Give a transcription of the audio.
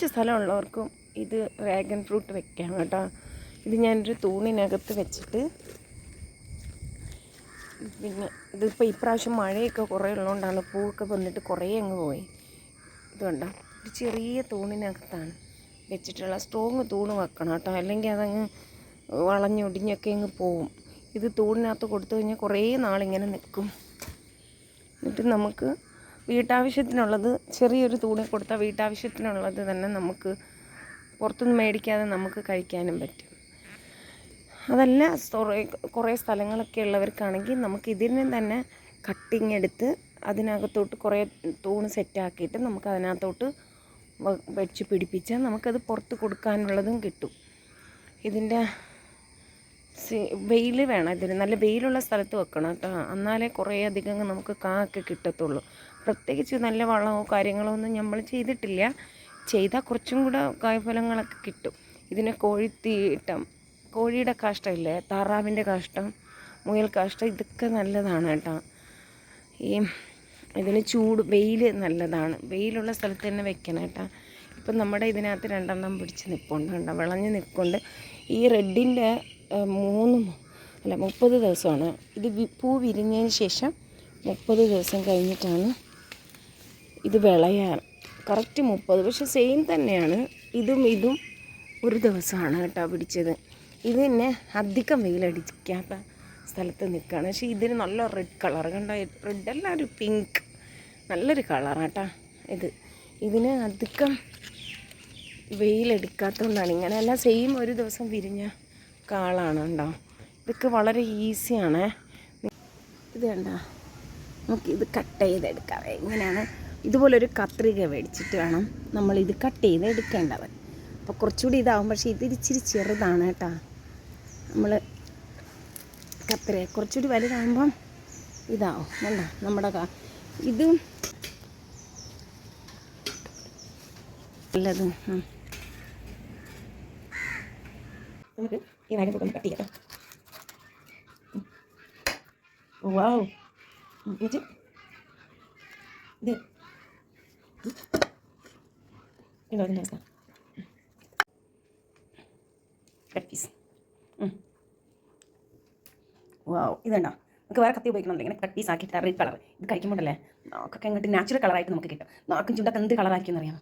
കുറച്ച് സ്ഥലമുള്ളവർക്കും ഇത് dragon fruit വെക്കാം കേട്ടോ. ഇത് ഞാനൊരു തൂണിനകത്ത് വെച്ചിട്ട് പിന്നെ ഇതിപ്പോൾ ഇപ്രാവശ്യം മഴയൊക്കെ കുറേ ഉള്ളതുകൊണ്ടാണ് പൂവൊക്കെ വന്നിട്ട് കുറേ അങ്ങ് പോയി. ഇത് കണ്ടോ? ഒരു ചെറിയ തൂണിനകത്താണ് വെച്ചിട്ടുള്ള സ്ട്രോങ് തൂണ് വെക്കണം കേട്ടോ. അല്ലെങ്കിൽ അതങ്ങ് വളഞ്ഞൊടിഞ്ഞൊക്കെ അങ്ങ് പോവും. ഇത് തൂണിനകത്ത് കൊടുത്തു കഴിഞ്ഞാൽ കുറേ നാളിങ്ങനെ നിൽക്കും. എന്നിട്ട് നമുക്ക് വീട്ടാവശ്യത്തിനുള്ളത് ചെറിയൊരു തൂണിൽ കൊടുത്താൽ വീട്ടാവശ്യത്തിനുള്ളത് തന്നെ നമുക്ക് പുറത്തുനിന്ന് മേടിക്കാതെ നമുക്ക് കഴിക്കാനും പറ്റും. അതല്ല കുറേ സ്ഥലങ്ങളൊക്കെ ഉള്ളവർക്കാണെങ്കിൽ നമുക്ക് ഇതിനെ തന്നെ കട്ടിങ് എടുത്ത് അതിനകത്തോട്ട് കുറേ തൂണ് സെറ്റാക്കിയിട്ട് നമുക്ക് അതിനകത്തോട്ട് വെച്ച് പിടിപ്പിച്ചാൽ നമുക്കത് പുറത്ത് കൊടുക്കാനുള്ളതും കിട്ടും. ഇതിന്റെ വെയിൽ വേണം ഇതിന്. നല്ല വെയിലുള്ള സ്ഥലത്ത് വെക്കണം കേട്ടോ. എന്നാലേ കുറേ അധികം നമുക്ക് കായൊക്കെ കിട്ടത്തുള്ളൂ. പ്രത്യേകിച്ച് നല്ല വളമോ കാര്യങ്ങളോ ഒന്നും നമ്മൾ ചെയ്തിട്ടില്ല. ചെയ്താൽ കുറച്ചും കൂടെ കായ്ഫലങ്ങളൊക്കെ കിട്ടും. ഇതിന് കോഴിത്തീട്ടം കോഴിയുടെ കാഷ്ടമില്ലേ താറാവിന്റെ കാഷ്ടം മുയൽ കാഷ്ടം ഇതൊക്കെ നല്ലതാണ് കേട്ടോ. ഈ ഇതിന് ചൂട് വെയിൽ നല്ലതാണ്. വെയിലുള്ള സ്ഥലത്ത് തന്നെ വെക്കണം കേട്ടോ. ഇപ്പം നമ്മുടെ ഇതിനകത്ത് രണ്ടെണ്ണം പിടിച്ച് നിൽപ്പുണ്ട് കേട്ടോ. വിളഞ്ഞ് നിൽക്കൊണ്ട് ഈ റെഡിന്റെ മൂന്ന് അല്ല മുപ്പത് ദിവസമാണ്. ഇത് പൂ വിരിഞ്ഞതിന് ശേഷം മുപ്പത് ദിവസം കഴിഞ്ഞിട്ടാണ് ഇത് വിളയാണ്. കറക്റ്റ് മുപ്പത്. പക്ഷെ സെയിം തന്നെയാണ്. ഇതും ഇതും ഒരു ദിവസമാണ് കേട്ടോ പിടിച്ചത്. ഇത് തന്നെ അധികം വെയിലടിക്കാത്ത സ്ഥലത്ത് നിൽക്കുകയാണ്. പക്ഷേ ഇതിന് നല്ല റെഡ് കളർ കണ്ട? റെഡ് അല്ല ഒരു പിങ്ക് നല്ലൊരു കളറാട്ടാ ഇത്. ഇതിന് അധികം വെയിലെടുക്കാത്തതുകൊണ്ടാണ്. ഇങ്ങനെ അല്ല സെയിം ഒരു ദിവസം വിരിഞ്ഞ കാളാണ് കേട്ടോ ഇതൊക്കെ വളരെ ഈസിയാണ് ഇത് കണ്ടോ? നമുക്ക് ഇത് കട്ട് ചെയ്തെടുക്കാം. എങ്ങനെയാണ് ഇതുപോലൊരു കത്രിക മേടിച്ചിട്ട് വേണം നമ്മൾ ഇത് കട്ട് ചെയ്ത് എടുക്കേണ്ടത് അപ്പോൾ കുറച്ചുകൂടി ഇതാവും. പക്ഷേ ഇത് ഇച്ചിരി ചെറുതാണ് കേട്ടോ. നമ്മൾ കത്രിക കുറച്ചുകൂടി വലുതാകുമ്പം ഇതാവും. വേണ്ട നമ്മുടെ ഇതും ഇത് നല്ലത്. ഉം. നമുക്ക് ഈ വാഴ കൂടെ കട്ട് ചെയ്യാം വാവ് ഇത് ഉണ്ടോ ладно, не знаю. പീസ് വാവ് ഇതുണ്ടോ? നമുക്ക് വേറെ കത്തി ഉപയോഗിക്കണമെന്നില്ല ഇങ്ങനെ കട്ടീസ് ആക്കിയിട്ട് റെഡ് കളർ ഇത് കഴിക്കുമ്പോഴല്ലേ? നാക്കൊക്കെ ഇങ്ങോട്ട് നാച്ചുറൽ കളറായിട്ട് നമുക്ക് കിട്ടും. നാക്കും ചുണ്ടൊക്കെ എന്ത് കളറായിരിക്കും അറിയാമോ?